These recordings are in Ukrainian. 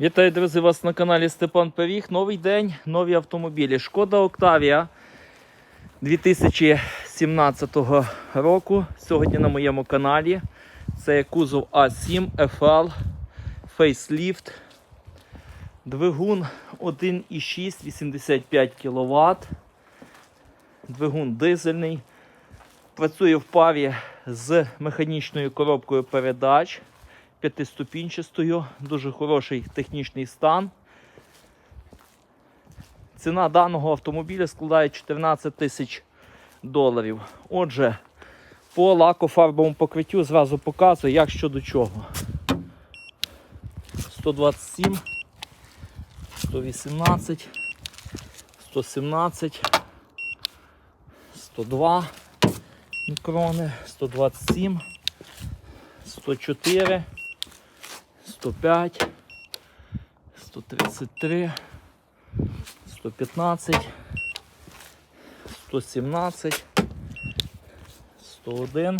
Вітаю, друзі, вас на каналі Степан Пиріг. Новий день, нові автомобілі. Шкода Октавія 2017 року. Сьогодні на моєму каналі. Це кузов А7 FL Facelift. Двигун 1,6 85 кВт. Двигун дизельний. Працює в парі з механічною коробкою передач п'ятиступінчастою, дуже хороший технічний стан. Ціна даного автомобіля складає 14 тисяч доларів. Отже, по лакофарбовому покриттю зразу показую, як що до чого. 127, 118, 117, 102 мікрони, 127, 104, 105, 133, 115, 117, 101,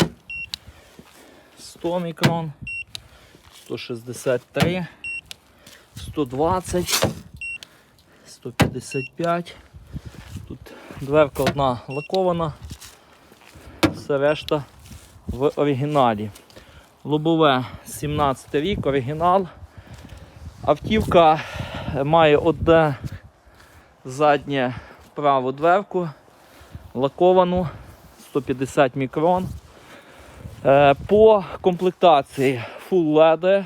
100 мікрон, 163, 120, 155. Тут дверка одна лакована, все решта в оригіналі. Лобове 17 рік, оригінал. Автівка має одне заднє праву дверку, лаковану 150 мікрон. Е, По комплектації Full LED.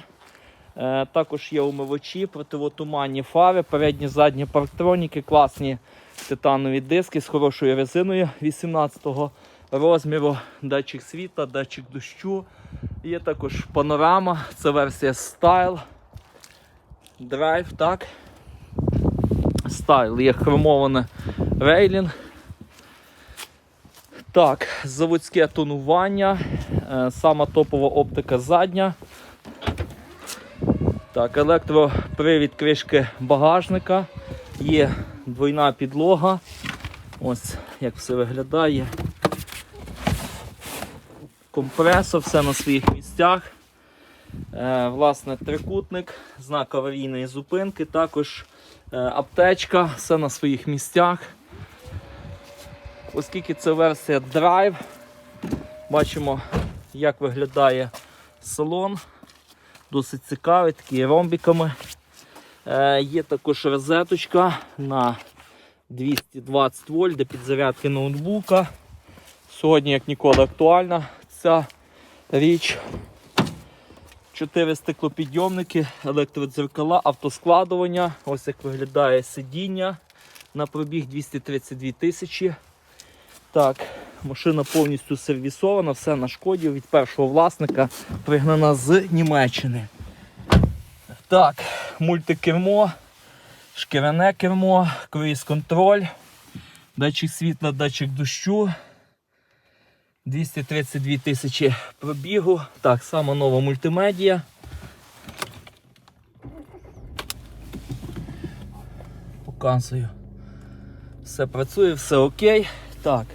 Е, Також є умивачі, противотуманні фари, передні задні парктроніки, класні титанові диски з хорошою резиною 18 розміру, датчик світла, датчик дощу. Є також панорама, це версія Style. Drive, так. Style, є хромоване рейлінг. Так, заводське тонування, е, сама топова оптика задня. Так, електропривід кришки багажника. Є двойна підлога. Ось як все виглядає. Компресор, все на своїх місцях. Е, власне, трикутник, знак аварійної зупинки, також е, аптечка, все на своїх місцях. Оскільки це версія Drive, бачимо, як виглядає салон. Досить цікавий, такий ромбіками. Е, є також розеточка на 220 вольт для підзарядки ноутбука. Сьогодні, як ніколи, актуальна ця річ. Чотири стеклопідйомники, електродзеркала, автоскладування. Ось як виглядає сидіння на пробіг 232 тисячі. Так, машина повністю сервісована, все на шкоді від першого власника, пригнана з Німеччини. Так, мультикермо, шкіряне кермо, круїз контроль, датчик світла, датчик дощу. 232 тисячі пробігу. Так, сама нова мультимедія. Показую. Все працює, все окей. Так.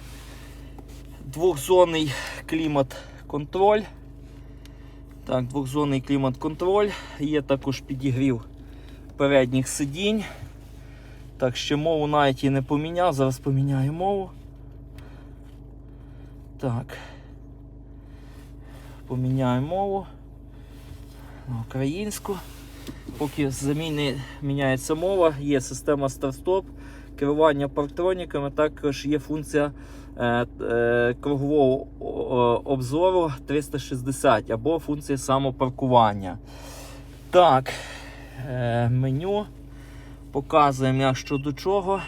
Двохзонний клімат-контроль. Так, двохзонний клімат-контроль. Є також підігрів передніх сидінь. Так, ще мову навіть і не поміняв. Зараз поміняю мову. Так. Поміняю мову на українську. Поки заміни міняється мова, є система старт-стоп, керування парктроніками, також є функція е, е, кругового обзору 360 або функція самопаркування. Так, е, меню. Показуємо, як що до чого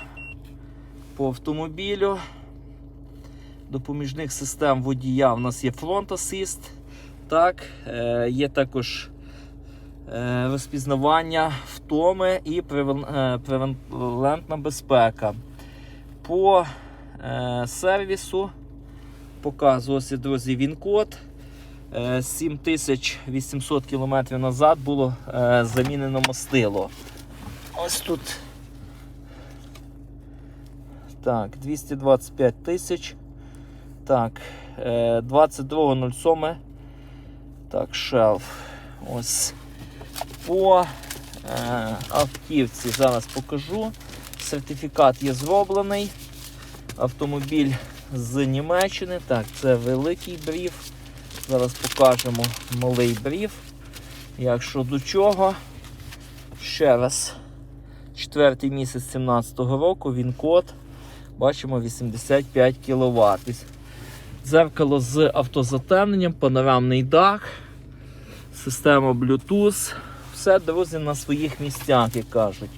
по автомобілю допоміжних систем водія у нас є Front Assist, так, е, є також е, розпізнавання втоми і е, превалентна безпека. По е, сервісу показую ось, друзі, він-код. Е, 7800 км назад було е, замінено мастило. Ось тут. Так, 225 тисяч. Так, е, 22.07. Так, шелф. Ось. По е, автівці зараз покажу. Сертифікат є зроблений. Автомобіль з Німеччини. Так, це великий брів. Зараз покажемо малий брів. Якщо до чого, ще раз. Четвертий місяць 17-го року, він код. Бачимо 85 кВт. Дзеркало з автозатемненням, панорамний дах, система Bluetooth. Все, друзі, на своїх місцях, як кажуть.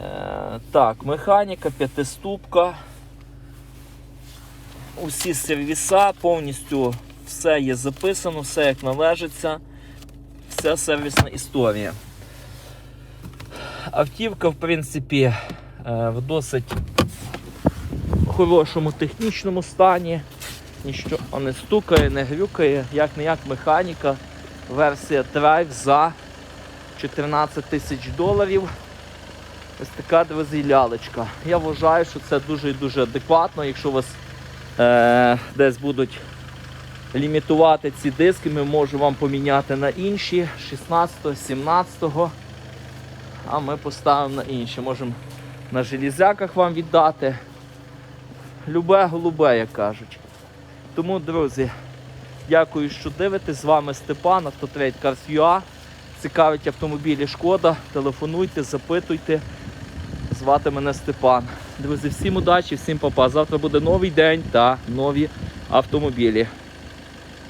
Е, так, механіка, п'ятиступка. Усі сервіса, повністю все є записано, все як належиться. Вся сервісна історія. Автівка, в принципі, е, в досить хорошому технічному стані. Ніщо не стукає, не грюкає, як не як механіка. Версія Drive за 14 тисяч доларів. Ось така друзі лялечка. Я вважаю, що це дуже і дуже адекватно, якщо у вас е, десь будуть лімітувати ці диски, ми можемо вам поміняти на інші 16, 17 а ми поставимо на інші. Можемо на железяках вам віддати. Любе голубе, як кажуть. Тому, друзі, дякую, що дивитесь. З вами Степан, Автотрейд Cars.ua. Цікавить автомобілі шкода. Телефонуйте, запитуйте. Звати мене Степан. Друзі, всім удачі, всім папа. Завтра буде новий день та нові автомобілі.